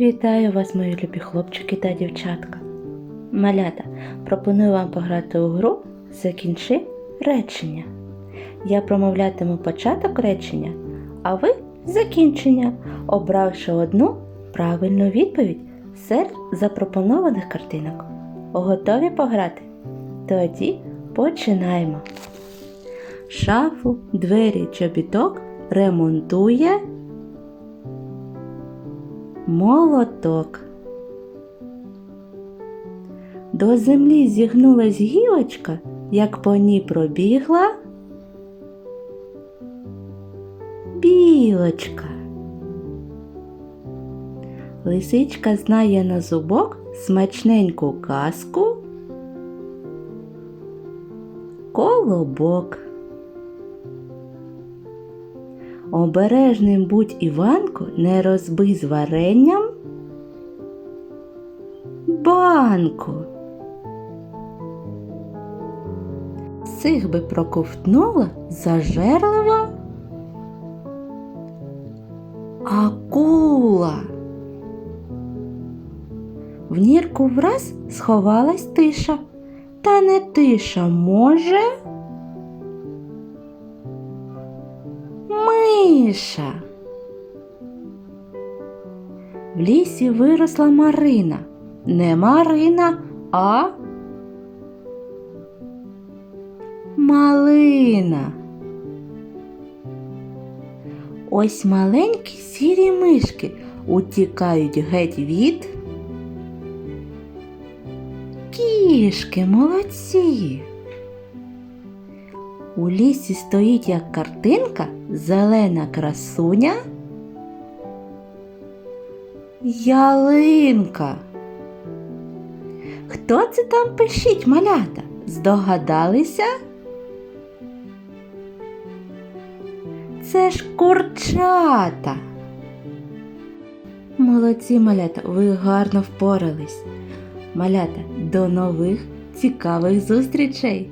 Вітаю вас, мої любі хлопчики та дівчатка. Малята, пропоную вам пограти у гру Закінчи речення. Я промовлятиму початок речення, а ви закінчення, обравши одну правильну відповідь серед запропонованих картинок. Готові пограти? Тоді починаємо. Шафу, двері, чобіток ремонтує молоток. До землі зігнулась гілочка, як по ній пробігла білочка. Лисичка знає на зубок смачненьку казку. Колобок. Обережним будь Іванко, не розбий з варенням банку. Цих би проковтнула зажерлива акула. В нірку враз сховалась тиша, та не тиша може. Миша. В лісі виросла Марина. Не Марина, а малина. Ось маленькі сірі мишки утікають геть від кішки молодці. У лісі стоїть як картинка зелена красуня. Ялинка. Хто це там пишіть малята? Здогадалися? Це ж курчата. Молодці малята, ви гарно впорались. Малята, до нових цікавих зустрічей!